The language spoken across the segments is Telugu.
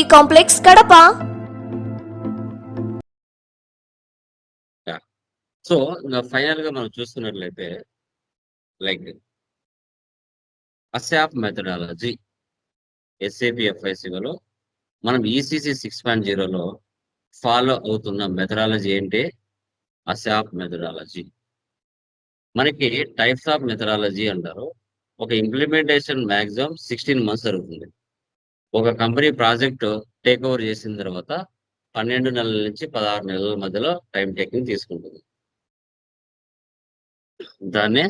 complex Kadapa. So ఫైనల్గా మనం చూస్తున్నట్లయితే లైక్ అసాప్ మెథడాలజీ ఎస్ఏపిఎఫ్ఐసిలో మనం ఈసీసీ సిక్స్ పాయింట్ జీరోలో ఫాలో అవుతున్న మెథడాలజీ ఏంటి? ASAP methodology. మనకి టైప్స్ ఆఫ్ మెథడాలజీ అంటారు. ఒక ఇంప్లిమెంటేషన్ మ్యాక్సిమం సిక్స్టీన్ మంత్స్ జరుగుతుంది. ఒక కంపెనీ ప్రాజెక్ట్ టేక్ ఓవర్ చేసిన తర్వాత పన్నెండు నెలల నుంచి పదహారు నెలల మధ్యలో టైం టేకింగ్ తీసుకుంటుంది. దాన్నే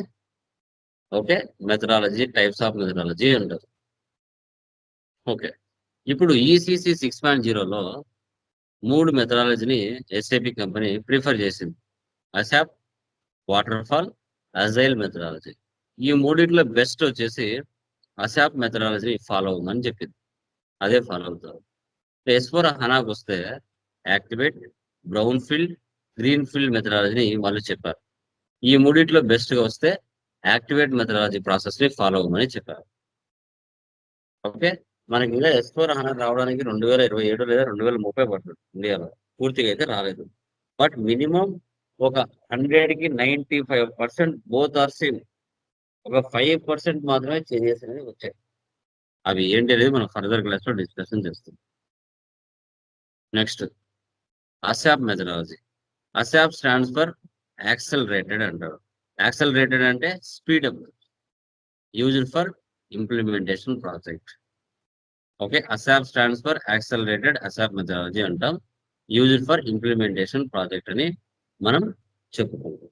okay methodology types of methodology అంటారు. ఓకే ఇప్పుడు ఈసీసీ సిక్స్ పాయింట్ జీరోలో మూడు మెథడాలజీని ఎస్ఏపి కంపెనీ ప్రిఫర్ చేసింది. ASAP waterfall agile methodology. ఈ మూడింటిలో బెస్ట్ వచ్చేసి అసాప్ మెథడాలజీని ఫాలో అవుందని చెప్పింది. అదే ఫాలో అవుతారు. ఎస్ ఫోర్ హనాకు వస్తే activate brown field green field మెథడాలజీని వాళ్ళు చెప్పారు. ఈ మూడిట్లో బెస్ట్గా వస్తే యాక్టివేట్ మెథడాలజీ ప్రాసెస్ని ఫాలో అవ్వమని చెప్పారు. ఓకే? మనకి ఇంకా ఎస్ ఫోర్ హనా రావడానికి రెండు వేల ఇరవై ఏడు లేదా రెండు వేల ముప్పై పడుతుంది ఇండియాలో. పూర్తిగా అయితే రాలేదు. బట్ మినిమం ఒక హండ్రెడ్కి ninety five percent both are same. ఒక ఫైవ్ పర్సెంట్ మాత్రమే చేంజెస్ అనేది వచ్చాయి. అవి ఏంటి అనేది మనం ఫర్దర్ క్లాస్లో డిస్కషన్ చేస్తాం. Next ASAP methodology ASAP stands for accelerated అంటారు యాక్సలరేటెడ్ అంటే speed used for implementation project okay ASAP stands for accelerated ASAP methodology అంటాం. యూజ్డ్ ఫర్ ఇంప్లిమెంటేషన్ ప్రాజెక్ట్ అని మనం చెప్పుకుంటాం.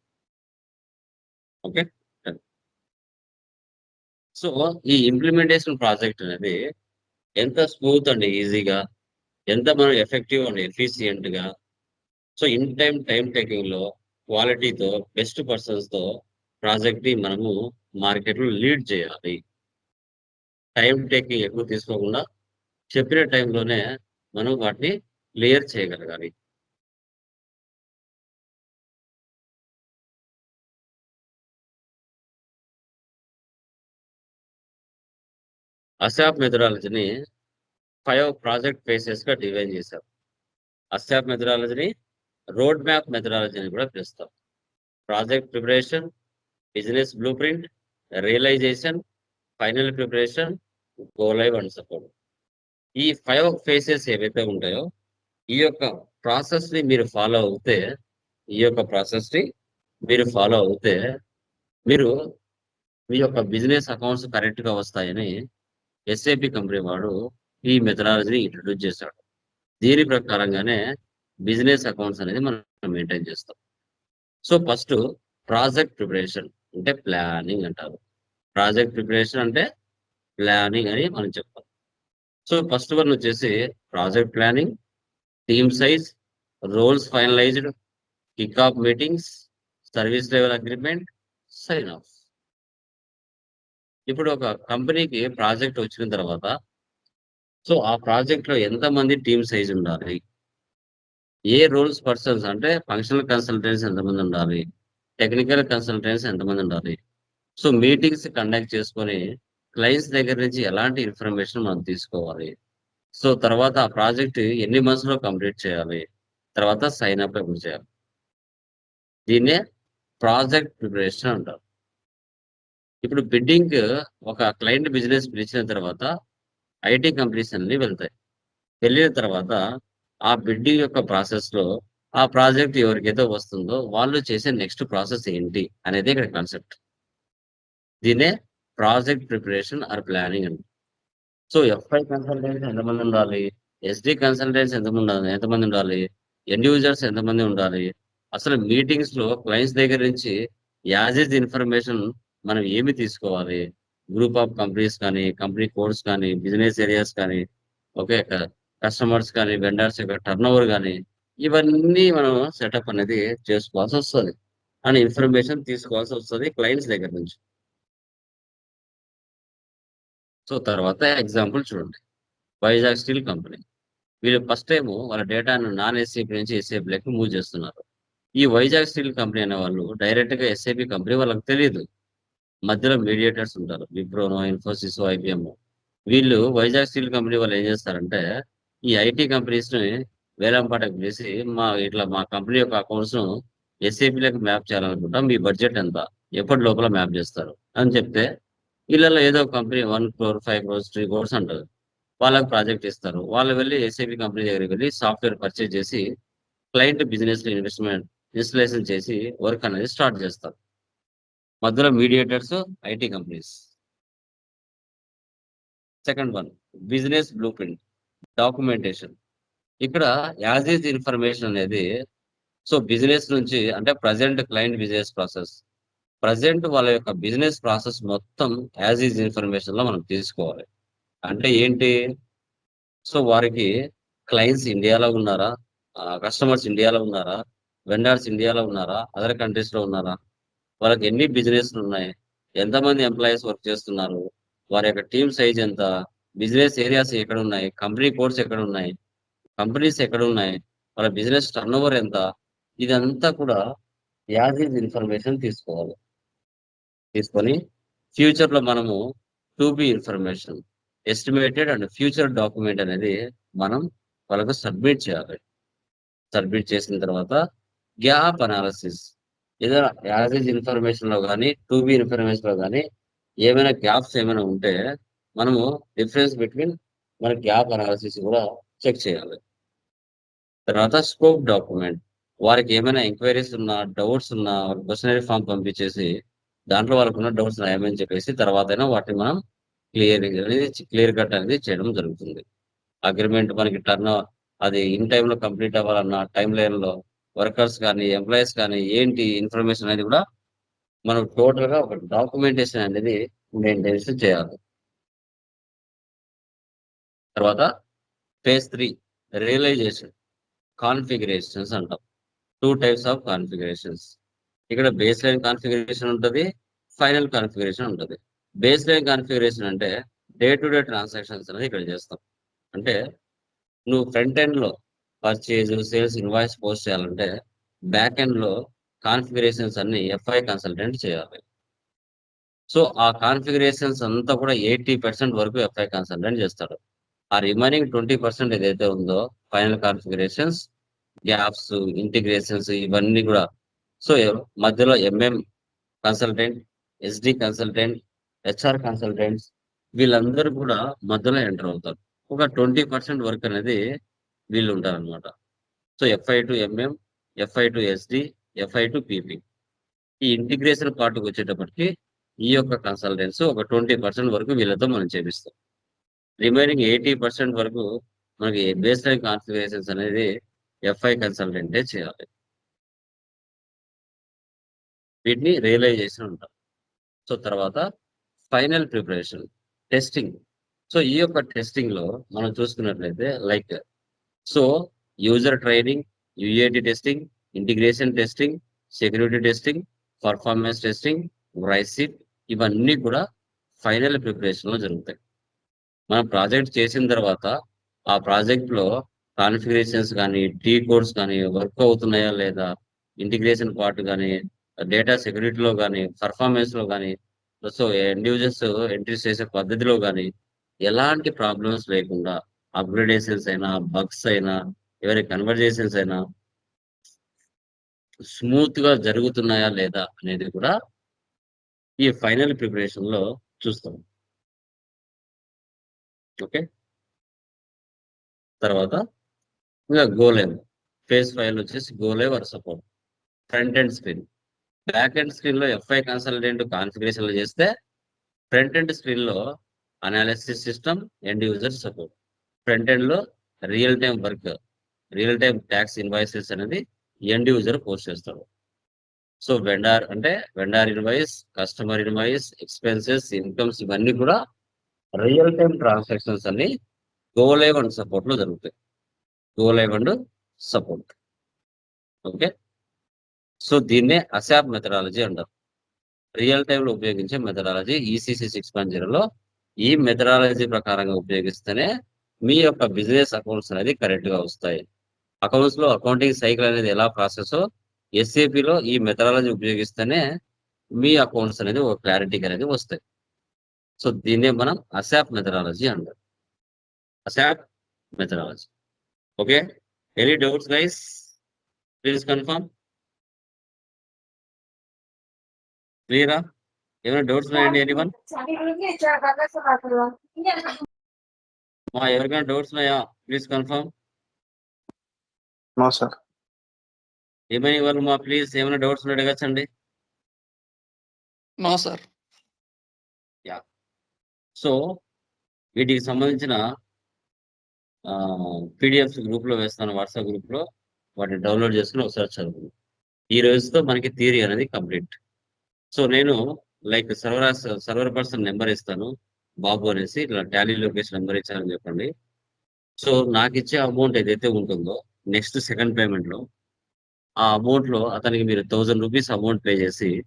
ఓకే సో ఈ ఇంప్లిమెంటేషన్ ప్రాజెక్ట్ అనేది ఎంత స్మూత్ అండ్ ఈజీగా ఎంత మనం ఎఫెక్టివ్ అండ్ ఎఫిషియెంట్గా సో ఇన్ టైం టైం టేకింగ్లో క్వాలిటీతో బెస్ట్ పర్సన్స్తో ప్రాజెక్ట్ని మనము మార్కెట్లో లీడ్ చేయాలి. టైం టేకింగ్ ఎక్కువ తీసుకోకుండా చెప్పిన టైంలోనే మనం వాటిని క్లియర్ చేయగలగాలి. అసాప్ మెథడాలజీని ఫైవ్ ప్రాజెక్ట్ ఫేసెస్గా డివైన్ చేశారు. అసాప్ మెథడాలజీని రోడ్ మ్యాప్ మెథడాలజీ అని కూడా పిలుస్తాం. Project preparation business blueprint realization final preparation go live and support. ఈ ఫైవ్ ఫేసెస్ ఏవైతే ఉంటాయో ఈ యొక్క ప్రాసెస్ని మీరు ఫాలో అవుతే ఈ యొక్క ప్రాసెస్ని మీరు ఫాలో అవుతే మీరు మీ యొక్క బిజినెస్ అకౌంట్స్ కరెక్ట్గా వస్తాయని ఎస్ఏపి కంపెనీ వాడు ఈ మెథడాలజీని ఇంట్రడ్యూస్ చేశాడు దీని ప్రకారంగానే బిజినెస్ అకౌంట్స్ అనేది మనం మెయింటైన్ చేస్తాం. సో ఫస్ట్ ప్రాజెక్ట్ ప్రిపరేషన్ అంటే ప్లానింగ్ అంటారు. ప్రాజెక్ట్ ప్రిపరేషన్ అంటే ప్లానింగ్ అని మనం చెప్తాం. సో ఫస్ట్ వన్ వచ్చేసి project planning team size roles finalized kick off meetings service level agreement sign off ఇప్పుడు ఒక కంపెనీకి ప్రాజెక్ట్ వచ్చిన తర్వాత సో ఆ ప్రాజెక్ట్లో ఎంతమంది టీమ్ సైజ్ ఉండాలి? ఏ రోల్స్ పర్సన్స్ అంటే ఫంక్షనల్ కన్సల్టెంట్స్ ఎంతమంది ఉండాలి? టెక్నికల్ కన్సల్టెంట్స్ ఎంతమంది ఉండాలి? సో మీటింగ్స్ కండక్ట్ చేసుకొని క్లయింట్స్ దగ్గర నుంచి ఎలాంటి ఇన్ఫర్మేషన్ మనం తీసుకోవాలి? సో తర్వాత ఆ ప్రాజెక్ట్ ఎన్ని మంత్స్లో కంప్లీట్ చేయాలి? తర్వాత సైన్ అప్ ఎప్పుడు చేయాలి? దీన్నే ప్రాజెక్ట్ ప్రిపరేషన్ అంటారు. ఇప్పుడు బిడ్డింగ్ ఒక క్లయింట్ బిజినెస్ పిలిచిన తర్వాత ఐటీ కంపెనీస్ అన్ని వెళ్తాయి వెళ్ళిన తర్వాత ఆ బిడ్డింగ్ యొక్క ప్రాసెస్లో ఆ ప్రాజెక్ట్ ఎవరికైతే వస్తుందో వాళ్ళు చేసే నెక్స్ట్ ప్రాసెస్ ఏంటి అనేది ఇక్కడ కాన్సెప్ట్. దీనే ప్రాజెక్ట్ ప్రిపరేషన్ ఆర్ ప్లానింగ్ అండి సో, ఎఫ్ఐ కన్సల్టెంట్స్ ఎంతమంది ఉండాలి? ఎస్‌డి కన్సల్టెంట్స్ ఎంతమంది ఎంతమంది ఉండాలి? ఎండ్ యూజర్స్ ఎంతమంది ఉండాలి? అసలు మీటింగ్స్లో క్లయింట్స్ దగ్గర నుంచి యాజ్ ఇస్ ఇన్ఫర్మేషన్ మనం ఏమి తీసుకోవాలి? గ్రూప్ ఆఫ్ కంపెనీస్ కానీ, కంపెనీ కోడ్స్ కానీ, బిజినెస్ ఏరియాస్ కానీ, ఓకే. కస్టమర్స్ కానీ, వెండర్స్ యొక్క టర్న్ ఓవర్ కానీ ఇవన్నీ మనం సెటప్ అనేది చేసుకోవాల్సి వస్తుంది అండ్ ఇన్ఫర్మేషన్ తీసుకోవాల్సి వస్తుంది క్లయింట్స్ దగ్గర నుంచి. సో, తర్వాత ఎగ్జాంపుల్ చూడండి. Vizag steel company. వీళ్ళు ఫస్ట్ టైం వాళ్ళ డేటాను నాన్ ఎస్ఏపీ నుంచి ఎస్ఏపీలోకి మూవ్ చేస్తున్నారు. ఈ వైజాగ్ స్టీల్ కంపెనీ అనే వాళ్ళు డైరెక్ట్‌గా ఎస్ఏపీ కంపెనీ వాళ్ళకి తెలియదు మధ్యలో మీడియేటర్స్ ఉంటారు. విప్రోనో, ఇన్ఫోసిస్ ఐబిఎం వీళ్ళు వైజాగ్ స్టీల్ కంపెనీ వాళ్ళు ఏం చేస్తారంటే, ఈ ఐటీ కంపెనీస్‌ని వేలంపాటకు పిలిసి, మా ఇట్లా మా కంపెనీ యొక్క అకౌంట్స్ను ఎస్ఏపీలకు మ్యాప్ చేయాలనుకుంటాం. మీ బడ్జెట్ ఎంత? ఎప్పటి లోపల మ్యాప్ చేస్తారు? అని చెప్తే, వీళ్ళలో ఏదో ఒక company one crore, five crores, three crores అంటారు వాళ్ళకి ప్రాజెక్ట్ ఇస్తారు. వాళ్ళు వెళ్ళి ఎస్ఏపీ కంపెనీ దగ్గరికి వెళ్ళి సాఫ్ట్‌వేర్ పర్చేజ్ చేసి, క్లయింట్ బిజినెస్ ఇన్వెస్ట్‌మెంట్ ఇన్‌స్టలేషన్ చేసి వర్క్ అనేది స్టార్ట్ చేస్తారు. మధ్యలో mediators IT companies. Second one business blueprint, documentation. ఇక్కడ యాజ్ ఈజ్ ఇన్ఫర్మేషన్ అనేది సో, బిజినెస్ నుంచి అంటే present client business process. Present వాళ్ళ యొక్క బిజినెస్ ప్రాసెస్ మొత్తం యాజ్ ఈజ్ ఇన్ఫర్మేషన్‌లో మనం తీసుకోవాలి. అంటే ఏంటి? సో, వారికి క్లయింట్స్ ఇండియాలో ఉన్నారా? కస్టమర్స్ ఇండియాలో ఉన్నారా? వెండర్స్ ఇండియాలో ఉన్నారా? అదర్ కంట్రీస్‌లో ఉన్నారా? వాళ్ళకి ఎన్ని బిజినెస్‌లున్నాయి? ఎంతమంది ఎంప్లాయీస్ వర్క్ చేస్తున్నారు? వారి యొక్క టీమ్ సైజ్ ఎంత? బిజినెస్ ఏరియాస్ ఎక్కడ ఉన్నాయి కంపెనీ కోడ్స్ ఎక్కడున్నాయి? కంపెనీస్ ఎక్కడ ఉన్నాయి వాళ్ళ బిజినెస్ టర్నోవర్ ఎంత? ఇదంతా కూడా యాజ్ ఈజ్ ఇన్ఫర్మేషన్ తీసుకోవాలి. తీసుకొని ఫ్యూచర్‌లో మనము to be information, estimated and future document అనేది మనం వాళ్ళకు సబ్మిట్ చేయాలి. సబ్మిట్ చేసిన తర్వాత గ్యాప్ అనాలిసిస్. ఏదైనా యాజ్ ఇన్ఫర్మేషన్లో కానీ టు బి ఇన్ఫర్మేషన్లో గాని ఏమైనా గ్యాప్స్ ఏమైనా ఉంటే మనము డిఫరెన్స్ బిట్వీన్ మన గ్యాప్ అనాలిసిస్ కూడా చెక్ చేయాలి. తర్వాత స్కోప్ డాక్యుమెంట్. వారికి ఏమైనా ఎంక్వైరీస్ ఉన్నా, డౌట్స్ ఉన్నా క్వశ్చనరీ ఫార్మ్ పంపించేసి, దాంట్లో వాళ్ళకున్న డౌట్స్ రాయమని చెప్పేసి తర్వాత వాటిని మనం క్లియర్ అనేది క్లియర్ కట్ అనేది చేయడం జరుగుతుంది. అగ్రిమెంట్ మనకి టర్న్ అది ఇన్ టైంలో కంప్లీట్ అవ్వాలన్న టైం లైన్‌లో వర్కర్స్ కానీ, ఎంప్లాయీస్ కానీ ఏంటి ఇన్ఫర్మేషన్ అనేది కూడా మనం టోటల్గా ఒక డాక్యుమెంటేషన్ అనేది మెయింటెనెన్స్ చేయాలి. తర్వాత ఫేజ్ త్రీ రియలైజేషన్. కాన్ఫిగరేషన్స్ అంటాం. Two types of configurations. ఇక్కడ బేస్ లైన్ కాన్ఫిగరేషన్ ఉంటుంది ఫైనల్ కాన్ఫిగరేషన్ ఉంటది. బేస్ లైన్ కాన్ఫిగరేషన్ అంటే డే టు డే ట్రాన్సాక్షన్స్ అనేది ఇక్కడ చేస్తాం. అంటే నువ్వు ఫ్రంట్ ఎండ్‌లో పర్చేజ్, సేల్స్ ఇన్వాయిస్ పోస్ట్ చేయాలంటే బ్యాక్ ఎండ్‌లో కాన్ఫిగరేషన్స్ అన్నీ ఎఫ్ఐ కన్సల్టెంట్ చేయాలి. సో, ఆ కాన్ఫిగరేషన్స్ అంతా కూడా 80% వరకు ఎఫ్ఐ కన్సల్టెంట్ చేస్తాడు. ఆ రిమైనింగ్ 20% ఏదైతే ఉందో ఫైనల్ కాన్ఫిగరేషన్స్, గ్యాప్స్, ఇంటిగ్రేషన్స్ ఇవన్నీ కూడా సో, మధ్యలో MM consultant, SD consultant, HR consultants వీళ్ళందరూ కూడా మధ్యలో ఎంటర్ అవుతారు. ఒక 20% వర్క్ అనేది వీళ్ళు ఉంటారనమాట. So, FI to MM, FI to SD, FI to PP. ఈ ఇంటిగ్రేషన్ పార్ట్‌కి వచ్చేటప్పటికి ఈ యొక్క కన్సల్టెన్స్ ఒక 20% వరకు వీళ్ళతో మనం చేపిస్తాం. రిమైనింగ్ 80% వరకు మనకి బేస్ లైన్ కాన్ఫిగరేషన్స్ అనేది ఎఫ్ఐ కన్సల్టెంటే చేయాలి. వీటిని రియలైజేషన్ ఉంటాం సో, తర్వాత ఫైనల్ ప్రిపరేషన్, టెస్టింగ్. సో, ఈ యొక్క టెస్టింగ్‌లో మనం చూసుకున్నట్లయితే like so, user training, UAT testing, integration testing, security testing, performance testing, రైసిట్ ఇవన్నీ కూడా ఫైనల్ ప్రిపరేషన్‌లో జరుగుతాయి. మనం ప్రాజెక్ట్ చేసిన తర్వాత ఆ ప్రాజెక్ట్‌లో కాన్ఫిగరేషన్స్ కానీ టీ కోడ్స్ కానీ వర్క్ అవుతున్నాయా లేదా? ఇంటిగ్రేషన్ పార్ట్ కానీ డేటా సెక్యూరిటీలో కానీ పర్ఫార్మెన్స్‌లో కానీ సో, ఇండివిజువల్స్ ఎంట్రీ ఎంట్రీస్ చేసే పద్ధతిలో కానీ ఎలాంటి ప్రాబ్లమ్స్ లేకుండా అప్‌గ్రేడేషన్స్ అయినా, బగ్స్ అయినా, ఎవరి కన్వర్జేషన్స్ అయినా స్మూత్గా జరుగుతున్నాయా లేదా? అనేది కూడా ఈ ఫైనల్ ప్రిపరేషన్లో చూస్తాం. ఓకే. తర్వాత ఇంకా గోలేవ్ ఫేస్ ఫైల్ వచ్చేసి go live or support front and screen back and స్క్రీన్లో ఎఫ్ఐ కన్సల్టెంట్ కాన్ఫిగరేషన్ చేస్తే ఫ్రంట్ అండ్ స్క్రీన్లో analysis system end user support front ఎండ్లో real time work real time tax invoices అనేది ఎండ్ యూజర్ పోస్ట్ చేస్తాడు. సో వెండార్ అంటే vendor invoice customer invoice expenses incomes ఇవన్నీ కూడా రియల్ టైం ట్రాన్సాక్షన్స్ అన్ని గో లైవ్ అండ్ సపోర్ట్లో జరుగుతాయి. Go live and support okay so దీన్నే అసాప్ మెథడాలజీ అంటారు. రియల్ టైంలో ఉపయోగించే మెథడాలజీ ఈసీసీ సిక్స్ పాయింట్ జీరోలో ఈ మెథడాలజీ ప్రకారంగా ఉపయోగిస్తేనే మీ యొక్క బిజినెస్ అకౌంట్స్ అనేది కరెక్ట్గా వస్తాయి. అకౌంట్స్లో అకౌంటింగ్ సైకిల్ అనేది ఎలా ప్రాసెస్ ఎస్ఏపిలో లో ఈ మెథడాలజీ ఉపయోగిస్తేనే మీ అకౌంట్స్ అనేది ఒక క్లారిటీకి అనేది వస్తాయి. సో దీన్నే మనం అసాప్ మెథడాలజీ అంటారు ASAP methodology. Okay? Any doubts guys? Please confirm. క్లియరా? ఏమైనా డౌట్స్ ఉన్నాయండి ఎనీవన్? మా ఎవరికైనా డౌట్స్ ఉన్నాయా? ప్లీజ్ కన్ఫర్మ్ నో సార్ ఏమైనా వాళ్ళు మా ప్లీజ్ ఏమైనా డౌట్స్ ఉంటే అడగచ్చండి నో సార్ సో వీటికి సంబంధించిన పీడిఎఫ్స్ గ్రూప్లో వేస్తాను వాట్సాప్ గ్రూప్లో వాటిని డౌన్లోడ్ చేసుకుని ఒకసారి చదువు. ఈ రోజుతో మనకి థియరీ అనేది కంప్లీట్ సో నేను like server server person number ఇస్తాను. బాబు అనేసి ఇట్లా టాలీ లొకేషన్ నెంబర్ ఇచ్చారని చెప్పండి. సో నాకు ఇచ్చే అమౌంట్ ఏదైతే ఉంటుందో నెక్స్ట్ సెకండ్ పేమెంట్లో ఆ అమౌంట్లో అతనికి మీరు థౌజండ్ రూపీస్ అమౌంట్ పే చేసి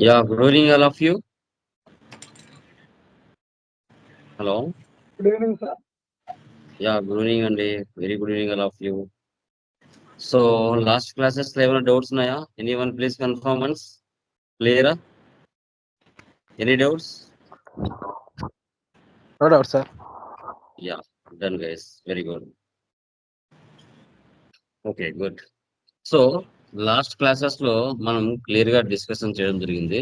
yeah good evening all of you. Hello. Good evening sir. Yeah good evening అండి. Very good evening all of you. So last క్లాసెస్లో ఏమైనా డౌట్స్ ఉన్నాయా? Any one please confirm once క్లియరా? Any doubts no doubt sir yeah done guys very good okay good so last క్లాసెస్లో మనం క్లియర్గా డిస్కషన్ చేయడం జరిగింది.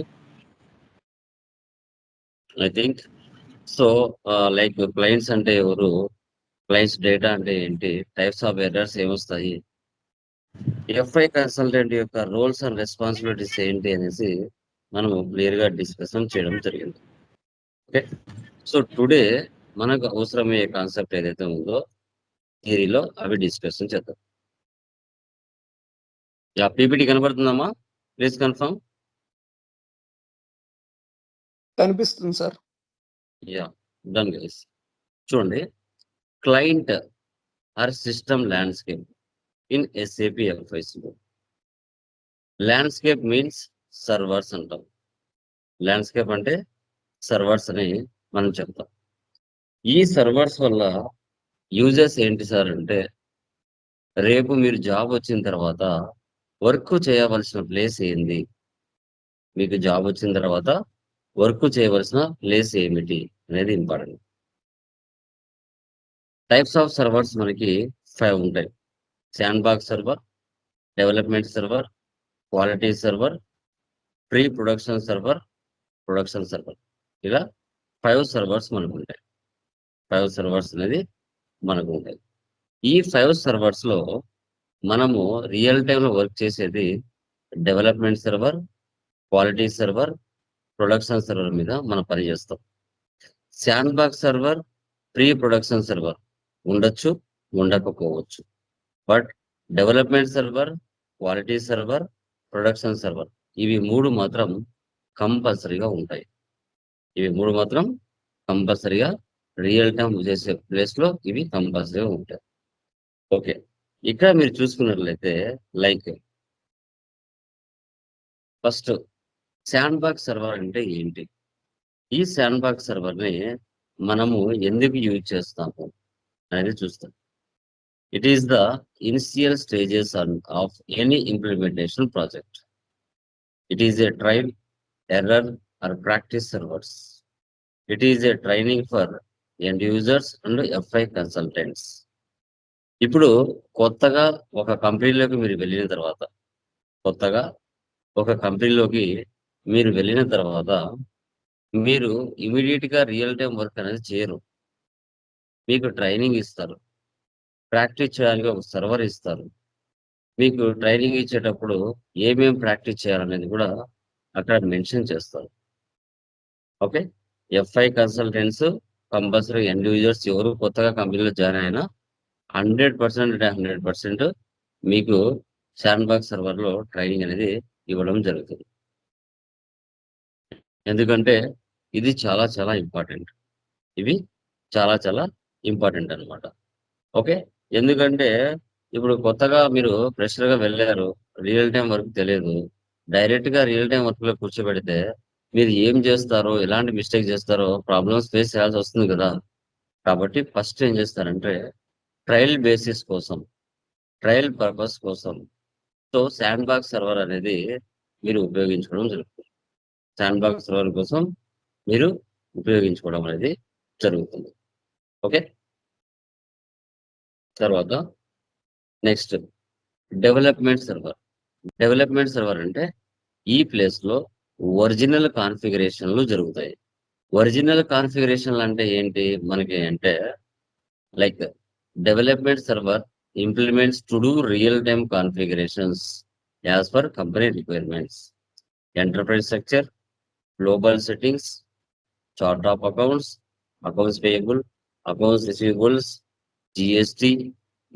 I think so like clients అంటే ఎవరు? క్లయింట్స్ డేటా అంటే ఏంటి? టైప్స్ ఆఫ్ ఎర్రర్స్ ఏమొస్తాయి? ఎఫ్ఐ కన్సల్టెంట్ యొక్క రోల్స్ అండ్ రెస్పాన్సిబిలిటీస్ ఏంటి అనేసి మనం క్లియర్గా డిస్కషన్ చేయడం జరిగింది. ఓకే సో టుడే మనకు అవసరమయ్యే కాన్సెప్ట్ ఏదైతే ఉందో థియరీలో అవి డిస్కషన్ చేద్దాం. యా పీపీటీ కనబడుతుందమ్మా? ప్లీజ్ కన్ఫర్మ్ కనిపిస్తుంది సార్. యా డన్ గైస్ చూడండి. Client or system landscape in SAP FIs landscape means servers అంటాం. ల్యాండ్స్కేప్ అంటే సర్వర్స్ అని మనం చెప్తాం. ఈ సర్వర్స్ వల్ల యూజెస్ ఏంటి సార్ అంటే రేపు మీరు జాబ్ వచ్చిన తర్వాత వర్క్ చేయవలసిన ప్లేస్ ఏంది? మీకు జాబ్ వచ్చిన తర్వాత వర్క్ చేయవలసిన ప్లేస్ ఏమిటి అనేది ఇంపార్టెంట్. టైప్స్ ఆఫ్ సర్వర్స్ మనకి ఫైవ్ ఉంటాయి. Sandbox server development server quality server pre production server production server ఇలా ఫైవ్ సర్వర్స్ మనకు ఉంటాయి. ఫైవ్ సర్వర్స్ అనేది మనకు ఉంటాయి. ఈ ఫైవ్ సర్వర్స్లో మనము రియల్ టైంలో వర్క్ చేసేది development server quality server production server మీద మనం పనిచేస్తాం sandbox server pre production server ఉండొచ్చు ఉండకపోవచ్చు. But development server quality server production server ఇవి మూడు మాత్రం కంపల్సరీగా ఉంటాయి. ఇవి మూడు మాత్రం కంపల్సరీగా రియల్ టైం చేసే ప్లేస్లో ఇవి కంపల్సరీగా ఉంటాయి. ఓకే. ఇక్కడ మీరు చూసుకున్నట్లయితే like first sand box server అంటే ఏంటి? ఈ శాండ్ బాక్స్ సర్వర్ని మనము ఎందుకు యూజ్ చేస్తాము అనేది చూస్తాం. It is the initial stages of any implementation project. It is a trial error or practice servers it is a training for end users and FI consultants ఇప్పుడు కొత్తగా ఒక కంపెనీలోకి మీరు వెళ్ళిన తర్వాత కొత్తగా ఒక కంపెనీలోకి మీరు వెళ్ళిన తర్వాత మీరు ఇమీడియట్గా రియల్ టైం వర్క్ అనేది చేయరు. మీకు ట్రైనింగ్ ఇస్తారు. ప్రాక్టీస్ చేయడానికి ఒక సర్వర్ ఇస్తారు. మీకు ట్రైనింగ్ ఇచ్చేటప్పుడు ఏమేమి ప్రాక్టీస్ చేయాలనేది కూడా అక్కడ మెన్షన్ చేస్తారు. Okay FI consultants compulsory end users ఎవరు కొత్తగా కంపెనీలో జాయిన్ అయినా హండ్రెడ్ పర్సెంట్ అంటే హండ్రెడ్ పర్సెంట్ మీకు శాండ్ సర్వర్లో ట్రైనింగ్ అనేది ఇవ్వడం జరుగుతుంది. ఎందుకంటే ఇది చాలా చాలా ఇంపార్టెంట్ ఇవి చాలా చాలా ఇంపార్టెంట్ అన్నమాట. ఓకే ఎందుకంటే ఇప్పుడు కొత్తగా మీరు ఫ్రెషర్గా వెళ్ళారు రియల్ టైం వర్క్ తెలియదు. డైరెక్ట్గా రియల్ టైం వర్క్లో కూర్చోబెడితే మీరు ఏం చేస్తారో ఎలాంటి మిస్టేక్ చేస్తారో ప్రాబ్లమ్స్ ఫేస్ చేయాల్సి వస్తుంది కదా. కాబట్టి ఫస్ట్ ఏం చేస్తారంటే ట్రయల్ బేసిస్ కోసం ట్రయల్ పర్పస్ కోసం సో శాండ్ బాక్స్ సర్వర్ అనేది మీరు ఉపయోగించుకోవడం జరుగుతుంది. శాండ్ బాక్స్ సర్వర్ కోసం మీరు ఉపయోగించుకోవడం అనేది జరుగుతుంది. ఓకే? తర్వాత next development server. Development server అంటే ఈ ప్లేస్లో ఒరిజినల్ కాన్ఫిగరేషన్లు జరుగుతాయి. ఒరిజినల్ కాన్ఫిగరేషన్లు అంటే ఏంటి? మనకి అంటే like development server implements to do real time configurations as per company requirements. Enterprise structure global settings chart of accounts accounts payable accounts receivables GST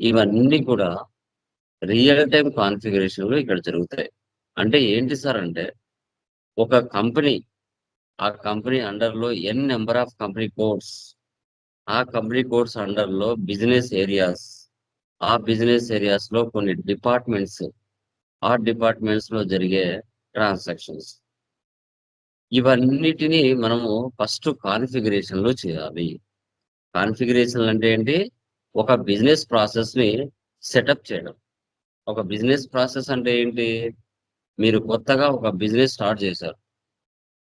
ఇవన్నీ కూడా రియల్ టైం కాన్ఫిగరేషన్లు ఇక్కడ జరుగుతాయి. అంటే ఏంటి సార్ అంటే ఒక కంపెనీ ఆ company అండర్లో n number of company codes ఆ కంపెనీ కోడ్స్ అండర్లో బిజినెస్ ఏరియాస్ ఆ బిజినెస్ ఏరియాస్లో కొన్ని డిపార్ట్మెంట్స్ ఆ డిపార్ట్మెంట్స్లో జరిగే ట్రాన్సాక్షన్స్ ఇవన్నిటినీ మనము ఫస్ట్ కాన్ఫిగరేషన్లో చేయాలి. కాన్ఫిగరేషన్ అంటే ఏంటి? ఒక బిజినెస్ ప్రాసెస్ని సెటప్ చేయడం. ఒక బిజినెస్ ప్రాసెస్ అంటే ఏంటి? మీరు కొత్తగా ఒక బిజినెస్ స్టార్ట్ చేశారు.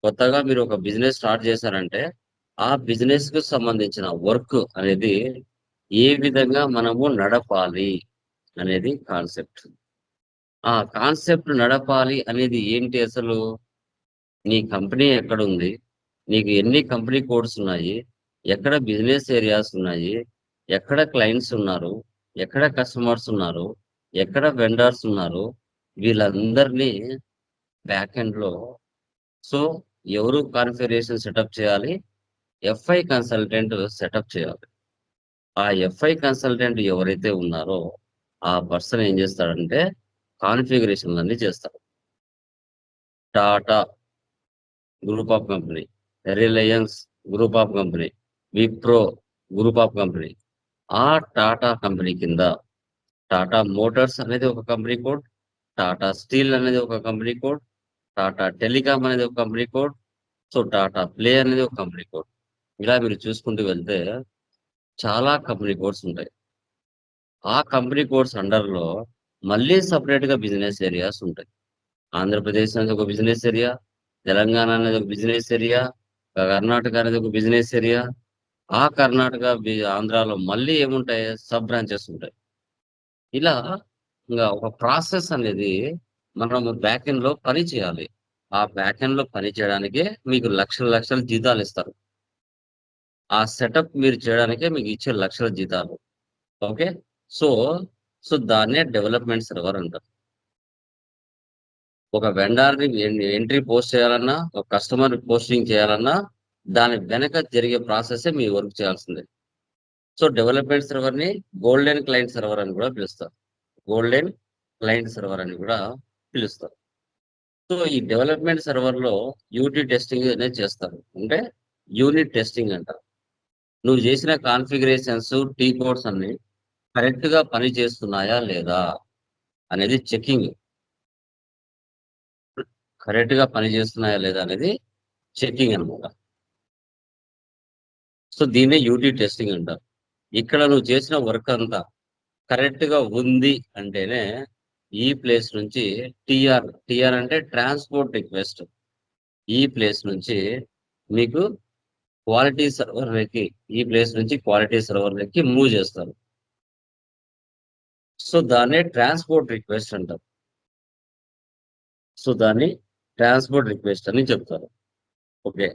కొత్తగా మీరు ఒక బిజినెస్ స్టార్ట్ చేశారంటే ఆ బిజినెస్కు సంబంధించిన వర్క్ అనేది ఏ విధంగా మనము నడపాలి అనేది కాన్సెప్ట్. ఆ కాన్సెప్ట్ నడపాలి అనేది ఏంటి అసలు? నీ కంపెనీ ఎక్కడ ఉంది నీకు ఎన్ని కంపెనీ కోడ్స్ ఉన్నాయి? ఎక్కడ బిజినెస్ ఏరియాస్ ఉన్నాయి? ఎక్కడ క్లయింట్స్ ఉన్నారు ఎక్కడ కస్టమర్స్ ఉన్నారు ఎక్కడ వెండర్స్ ఉన్నారు వీళ్ళందరినీ బ్యాక్ ఎండ్లో సో ఎవరు కాన్ఫిగరేషన్ సెటప్ చేయాలి ఎఫ్ఐ కన్సల్టెంట్ సెటప్ చేయాలి. ఆ ఎఫ్ఐ కన్సల్టెంట్ ఎవరైతే ఉన్నారో ఆ పర్సన్ ఏం చేస్తాడంటే కాన్ఫిగరేషన్లన్నీ చేస్తాడు. Tata group of company Reliance group of company Wipro group of company ఆ టాటా కంపెనీ కింద. టాటా మోటార్స్ అనేది ఒక కంపెనీ కోడ్ టాటా స్టీల్ అనేది ఒక కంపెనీ కోడ్ టాటా టెలికామ్ అనేది ఒక company code so Tata play అనేది ఒక కంపెనీ కోడ్. ఇలా మీరు చూసుకుంటూ వెళ్తే చాలా కంపెనీ కోడ్స్ ఉంటాయి. ఆ కంపెనీ కోడ్స్ అండర్లో మళ్ళీ సపరేట్గా బిజినెస్ ఏరియాస్ ఉంటాయి. ఆంధ్రప్రదేశ్ అనేది ఒక బిజినెస్ ఏరియా తెలంగాణ అనేది ఒక బిజినెస్ ఏరియా కర్ణాటక అనేది ఒక బిజినెస్ ఏరియా ఆ కర్ణాటక ఆంధ్రాలో మళ్ళీ ఏముంటాయి? సబ్ బ్రాంచెస్ ఉంటాయి. ఇలా ఇంకా ఒక ప్రాసెస్ అనేది మనం బ్యాక్ ఎండ్లో పని చేయాలి. ఆ బ్యాక్ ఎండ్లో పని చేయడానికే మీకు లక్షల లక్షల జీతాలు ఇస్తారు. ఆ సెటప్ మీరు చేయడానికే మీకు ఇచ్చే లక్షల జీతాలు. ఓకే? సో సో దాన్నే డెవలప్మెంట్ సర్వర్ అంటారు. ఒక వెండర్ని ఎంట్రీ పోస్ట్ చేయాలన్నా ఒక కస్టమర్ పోస్టింగ్ చేయాలన్నా దాని వెనక జరిగే ప్రాసెస్ మీ వర్క్ చేయాల్సిందే. సో డెవలప్మెంట్ సర్వర్ని గోల్డెన్ క్లయింట్ సర్వర్ అని కూడా పిలుస్తారు. గోల్డెన్ క్లయింట్ సర్వర్ అని కూడా పిలుస్తారు. సో ఈ డెవలప్మెంట్ సర్వర్లో యూటీ టెస్టింగ్ అనేది చేస్తారు. అంటే యూనిట్ టెస్టింగ్ అంటారు నువ్వు చేసిన కాన్ఫిగరేషన్స్ టీ కోడ్స్ అన్ని కరెక్ట్గా పని చేస్తున్నాయా లేదా అనేది చెకింగ్ కరెక్ట్గా పని చేస్తున్నాయా లేదా అనేది చెకింగ్ అన్నమాట. సో దీన్నే యూటీ టెస్టింగ్ అంటారు. ఇక్కడ నువ్వు చేసిన వర్క్ అంతా కరెక్ట్గా ఉంది అంటేనే ఈ ప్లేస్ నుంచి టిఆర్ టిఆర్ అంటే ట్రాన్స్పోర్ట్ రిక్వెస్ట్. ఈ ప్లేస్ నుంచి మీకు క్వాలిటీ సర్వర్లకి ఈ ప్లేస్ నుంచి క్వాలిటీ సర్వర్లకి మూవ్ చేస్తారు. సో దాన్ని ట్రాన్స్పోర్ట్ రిక్వెస్ట్ అంటారు. సో దాన్ని ట్రాన్స్పోర్ట్ రిక్వెస్ట్ అని చెప్తారు. ఓకే?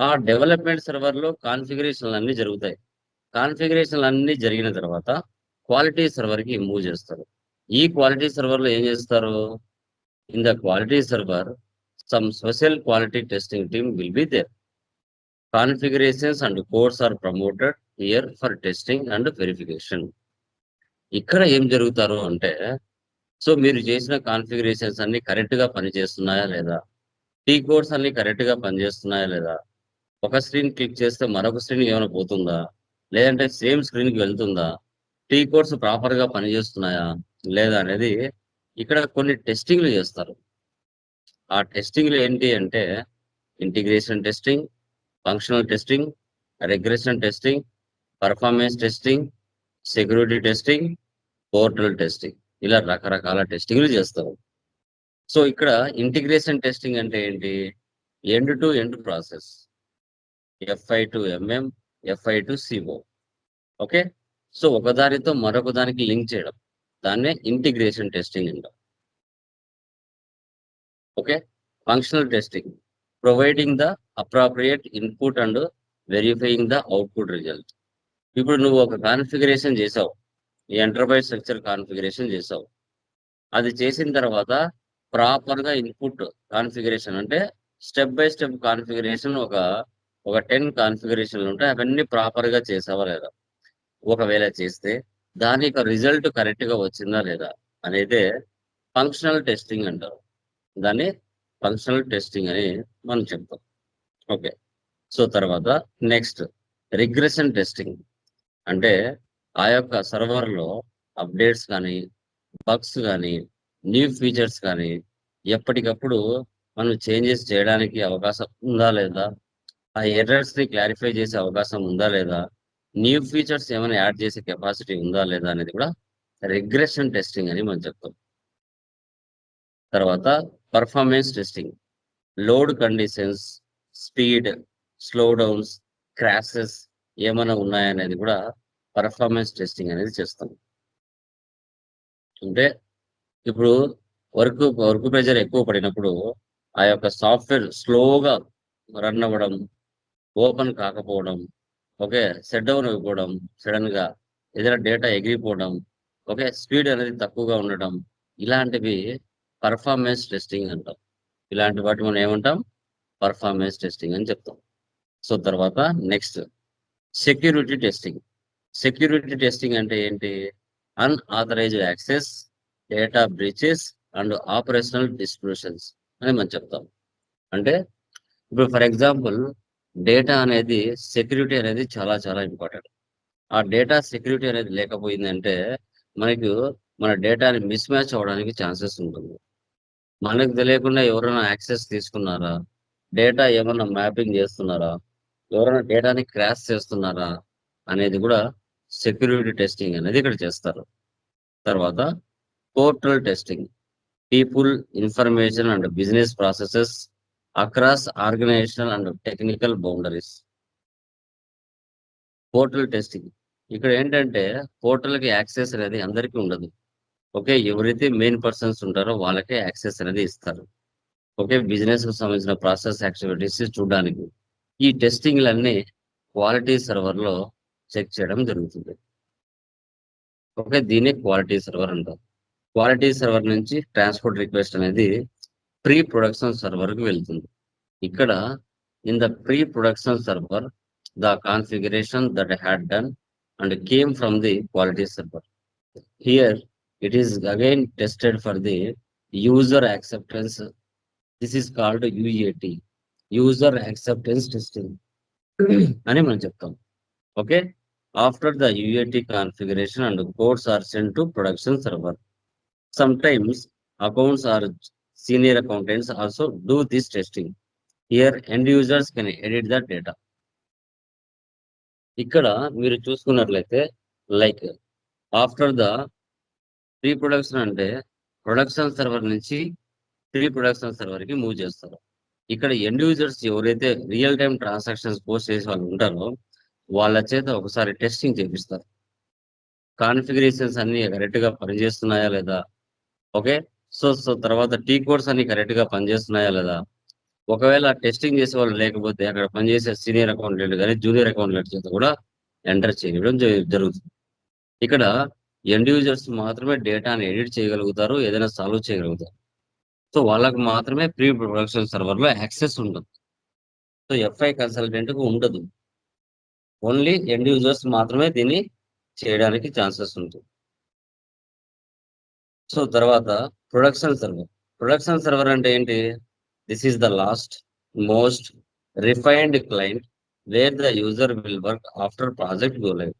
ఆ డెవలప్మెంట్ సర్వర్లో కాన్ఫిగరేషన్లు అన్ని జరుగుతాయి. కాన్ఫిగరేషన్ అన్ని జరిగిన తర్వాత క్వాలిటీ సర్వర్కి మూవ్ చేస్తారు. ఈ క్వాలిటీ సర్వర్లో ఏం చేస్తారు? In the quality server some special quality testing team will be there. Configurations and codes are promoted here for testing and verification. ఇక్కడ ఏం జరుగుతారు అంటే సో మీరు చేసిన కాన్ఫిగరేషన్స్ అన్ని కరెక్ట్గా పనిచేస్తున్నాయా లేదా? టీ కోడ్స్ అన్ని కరెక్ట్గా పనిచేస్తున్నాయా లేదా? ఒక స్క్రీన్ క్లిక్ చేస్తే మరొక స్క్రీన్ ఏమైనా పోతుందా? లేదంటే సేమ్ స్క్రీన్కి వెళ్తుందా? టీ కోడ్స్ ప్రాపర్గా పనిచేస్తున్నాయా? లేదా అనేది ఇక్కడ కొన్ని టెస్టింగ్లు చేస్తారు. ఆ టెస్టింగ్లు ఏంటి అంటే integration testing functional testing regulation testing performance testing security testing portal testing ఇలా రకరకాల టెస్టింగ్లు చేస్తారు. సో ఇక్కడ ఇంటిగ్రేషన్ టెస్టింగ్ అంటే ఏంటి? End to end process FI to MM FI to CO okay so ఒకదానితో మరొక దానికి లింక్ చేయడం. దాన్నే ఇంటిగ్రేషన్ టెస్టింగ్ అంటాం. Okay functional testing providing the appropriate input and verifying the output result ఇప్పుడు నువ్వు ఒక కాన్ఫిగరేషన్ చేసావు. ఈ ఎంటర్ప్రైజ్ స్ట్రక్చర్ కాన్ఫిగరేషన్ చేసావు. అది చేసిన తర్వాత ప్రాపర్గా ఇన్పుట్ కాన్ఫిగరేషన్ అంటే స్టెప్ బై స్టెప్ కాన్ఫిగరేషన్ ఒక ఒక టెన్ కాన్ఫిగరేషన్లు ఉంటాయి అవన్నీ ప్రాపర్గా చేసావా లేదా? ఒకవేళ చేస్తే దాని యొక్క రిజల్ట్ కరెక్ట్గా వచ్చిందా లేదా అనేది ఫంక్షనల్ టెస్టింగ్ అంటారు. దాన్ని ఫంక్షనల్ టెస్టింగ్ అని మనం చెప్తాం. ఓకే. సో తర్వాత నెక్స్ట్ రిగ్రెషన్ టెస్టింగ్. అంటే ఆ యొక్క సర్వర్లో అప్డేట్స్ కానీ బగ్స్ కానీ న్యూ ఫీచర్స్ కానీ ఎప్పటికప్పుడు మనం చేంజెస్ చేయడానికి అవకాశం ఉందా లేదా? ఆ ఎర్రర్స్ని క్లారిఫై చేసే అవకాశం ఉందా లేదా? న్యూ ఫీచర్స్ ఏమైనా యాడ్ చేసే కెపాసిటీ ఉందా లేదా అనేది కూడా రిగ్రెషన్ టెస్టింగ్ అని మనం చెప్తాం. తర్వాత performance testing load conditions speed slowdowns crashes ఏమైనా ఉన్నాయనేది కూడా పర్ఫార్మెన్స్ టెస్టింగ్ అనేది చేస్తాం. అంటే ఇప్పుడు వర్క్ వర్క్ ప్రెజర్ ఎక్కువ పడినప్పుడు ఆ యొక్క సాఫ్ట్వేర్ స్లోగా రన్ అవ్వడం ఓపెన్ కాకపోవడం ఓకే సెట్ డౌన్ అయిపోవడం సడన్గా ఏదైనా డేటా ఎగిరిపోవడం ఓకే స్పీడ్ అనేది తక్కువగా ఉండడం ఇలాంటివి పర్ఫార్మెన్స్ టెస్టింగ్ అంటాం. ఇలాంటి వాటి మనం ఏమంటాం? పర్ఫార్మెన్స్ టెస్టింగ్ అని చెప్తాం. సో తర్వాత next security testing security testing అంటే ఏంటి? Unauthorised access data breaches and operational distributions అని మనం చెప్తాం. అంటే ఇప్పుడు ఫర్ ఎగ్జాంపుల్ డేటా అనేది సెక్యూరిటీ అనేది చాలా చాలా ఇంపార్టెంట్. ఆ డేటా సెక్యూరిటీ అనేది లేకపోయిందంటే మనకు మన డేటాని మిస్ మ్యాచ్ అవడానికి ఛాన్సెస్ ఉంటుంది. మనకు తెలియకుండా ఎవరైనా యాక్సెస్ తీసుకున్నారా? డేటా ఏమైనా మ్యాపింగ్ చేస్తున్నారా? ఎవరైనా డేటాని క్రాష్ చేస్తున్నారా? అనేది కూడా సెక్యూరిటీ టెస్టింగ్ అనేది ఇక్కడ చేస్తారు. తర్వాత portal testing people information and business processes across organisation and technical boundaries portal testing ఇక్కడ ఏంటంటే పోర్టల్కి యాక్సెస్ అనేది అందరికీ ఉండదు. ఓకే ఎవరైతే మెయిన్ పర్సన్స్ ఉంటారో వాళ్ళకే యాక్సెస్ అనేది ఇస్తారు. ఓకే బిజినెస్కు సంబంధించిన ప్రాసెస్ యాక్టివిటీస్ చూడడానికి. ఈ టెస్టింగ్లన్నీ క్వాలిటీ సర్వర్లో చెక్ చేయడం జరుగుతుంది. ఓకే దీన్ని క్వాలిటీ సర్వర్ అంటారు. క్వాలిటీ సర్వర్ నుంచి ట్రాన్స్పోర్ట్ రిక్వెస్ట్ అనేది ప్రీ ప్రొడక్షన్ సర్వర్కి వెళ్తుంది. ఇక్కడ in the pre production server the configuration that had done and came from the quality server here it is again tested for the user acceptance this is called UAT user acceptance testing అని మనం చెప్తాం. Okay after the UAT configuration and codes are send to production server sometimes accounts are senior accountants also do this testing. Here end users can edit the data. ఇక్కడ మీరు చూసుకున్నట్లయితే like after the pre production అంటే ప్రొడక్షన్ సర్వర్ నుంచి ప్రీ ప్రొడక్షన్ సర్వర్కి మూవ్ చేస్తారు ఇక్కడ ఎండ్ యూజర్స్ ఎవరైతే రియల్ టైం ట్రాన్సాక్షన్స్ పోస్ట్ చేసే వాళ్ళు ఉంటారో వాళ్ళ చేత ఒకసారి టెస్టింగ్ చేపిస్తారు కాన్ఫిగరేషన్స్ అన్ని కరెక్ట్గా పనిచేస్తున్నాయా లేదా ఓకే సో సో తర్వాత టీ కోడ్స్ అన్ని కరెక్ట్గా పనిచేస్తున్నాయా లేదా? ఒకవేళ టెస్టింగ్ చేసే వాళ్ళు లేకపోతే అక్కడ పనిచేసే సీనియర్ అకౌంటెంట్ కానీ జూనియర్ అకౌంటెంట్ చేత కూడా ఎంటర్ చేయడం జ- జరుగుతుంది. ఇక్కడ ఇండివిజువల్స్ మాత్రమే డేటాని ఎడిట్ చేయగలుగుతారు ఏదైనా సాల్వ్ చేయగలుగుతారు. సో వాళ్ళకు మాత్రమే ప్రీ ప్రొడక్షన్ సర్వర్లో యాక్సెస్ ఉంటుంది. సో ఎఫ్ఐ కన్సల్టెంట్కు ఉండదు. ఓన్లీ ఎండ్ మాత్రమే దీన్ని చేయడానికి ఛాన్సెస్ ఉంటుంది. సో తర్వాత ప్రొడక్షన్ సర్వర్ ప్రొడక్షన్ సర్వర్ అంటే ఏంటి this is the last most refined client where the user will work after project go live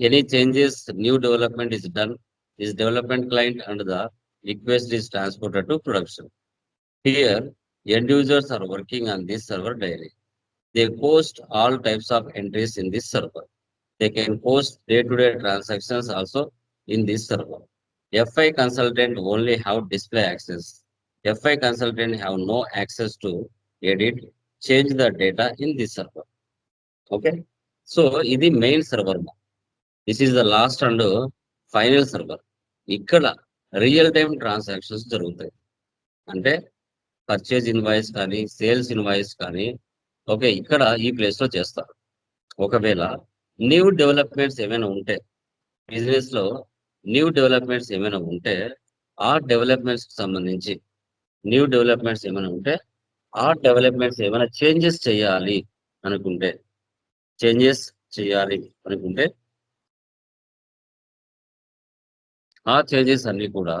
any changes new development is done is development client and the request is transported to production here end users are working on this server daily they post all types of entries in this server they can post day-to-day transactions also in this server Fi consultant only have display access. Fi consultant have no access to edit change the data in this server. Okay? So ఇది main server this is the last and final server ఇక్కడ రియల్ టైం ట్రాన్సాక్షన్స్ జరుగుతాయి. అంటే పర్చేజ్ ఇన్వాయిస్ కానీ సేల్స్ ఇన్వాయిస్ కానీ ఓకే ఇక్కడ ఈ ప్లేస్లో చేస్తారు ఒకవేళ న్యూ డెవలప్మెంట్స్ ఏమైనా ఉంటే బిజినెస్లో న్యూ డెవలప్మెంట్స్ ఏమైనా ఉంటే ఆ డెవలప్మెంట్స్కి సంబంధించి న్యూ డెవలప్మెంట్స్ ఏమైనా ఉంటే ఆ డెవలప్మెంట్స్ ఏమైనా చేంజెస్ చేయాలి అనుకుంటే చేంజెస్ చేయాలి అనుకుంటే ఆ చేంజెస్ అన్ని కూడా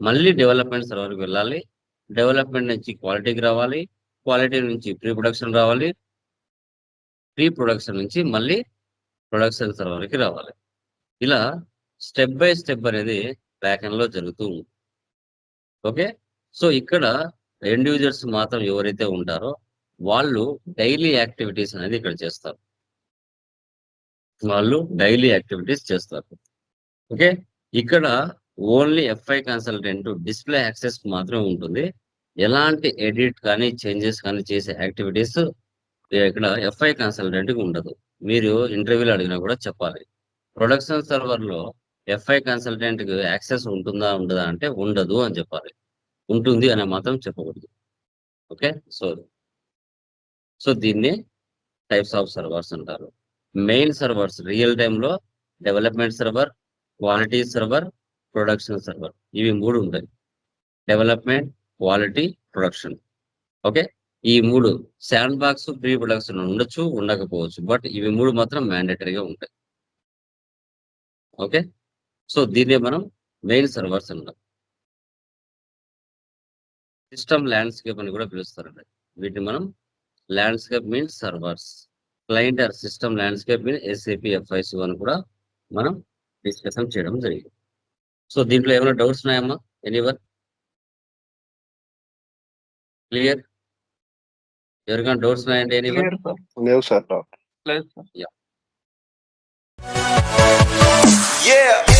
మళ్ళీ డెవలప్మెంట్ సర్వర్కి వెళ్ళాలి. డెవలప్మెంట్ నుంచి క్వాలిటీకి రావాలి. క్వాలిటీ నుంచి ప్రీ ప్రొడక్షన్ రావాలి. ప్రీ ప్రొడక్షన్ నుంచి మళ్ళీ ప్రొడక్షన్ సర్వర్కి రావాలి. ఇలా స్టెప్ బై స్టెప్ అనేది బ్యాక్లో జరుగుతూ ఉంది ఓకే? సో ఇక్కడ ఎండ్ యూజర్స్ మాత్రం ఎవరైతే ఉంటారో వాళ్ళు డైలీ యాక్టివిటీస్ అనేది ఇక్కడ చేస్తారు. వాళ్ళు డైలీ యాక్టివిటీస్ చేస్తారు. ఓకే? ఇక్కడ only FI consultant display access మాత్రమే ఉంటుంది. ఎలాంటి ఎడిట్ కానీ చేంజెస్ కానీ చేసే యాక్టివిటీస్ ఇక్కడ ఎఫ్ఐ కన్సల్టెంట్కి ఉండదు. మీరు ఇంటర్వ్యూలో అడిగినా కూడా చెప్పాలి. ప్రొడక్షన్ సర్వర్లో ఎఫ్ఐ కన్సల్టెంట్కి యాక్సెస్ ఉంటుందా ఉండదా అంటే ఉండదు అని చెప్పాలి. ఉంటుంది అనే మాత్రం చెప్పకూడదు. ఓకే? సో సో దీన్ని టైప్స్ ఆఫ్ సర్వర్స్ అంటారు. మెయిన్ సర్వర్స్ రియల్ టైంలో development server quality server production server ఇవి మూడు ఉంటాయి. Development quality production okay? ఈ మూడు శాండ్ బాక్స్ ప్రీ ప్రొడక్షన్ ఉండొచ్చు ఉండకపోవచ్చు బట్ ఇవి మూడు మాత్రం మ్యాండేటరీగా ఉంటాయి. ఓకే? సో దీన్నే మనం మెయిన్ సర్వర్స్ అంటాం. సిస్టమ్ ల్యాండ్స్కేప్ అని కూడా పిలుస్తారండి. వీటిని మనం landscape means servers client or system landscape mean SAP FIC అని కూడా మనం డిస్కషన్ చేయడం జరిగింది. సో దీంట్లో ఏమైనా డౌట్స్ ఉన్నాయమ్మా? ఎనీవన్ క్లియర్ ఎవరికైనా డౌట్స్ ఉన్నాయండి? సార్ లేవు సార్ లేదు సార్ Yeah.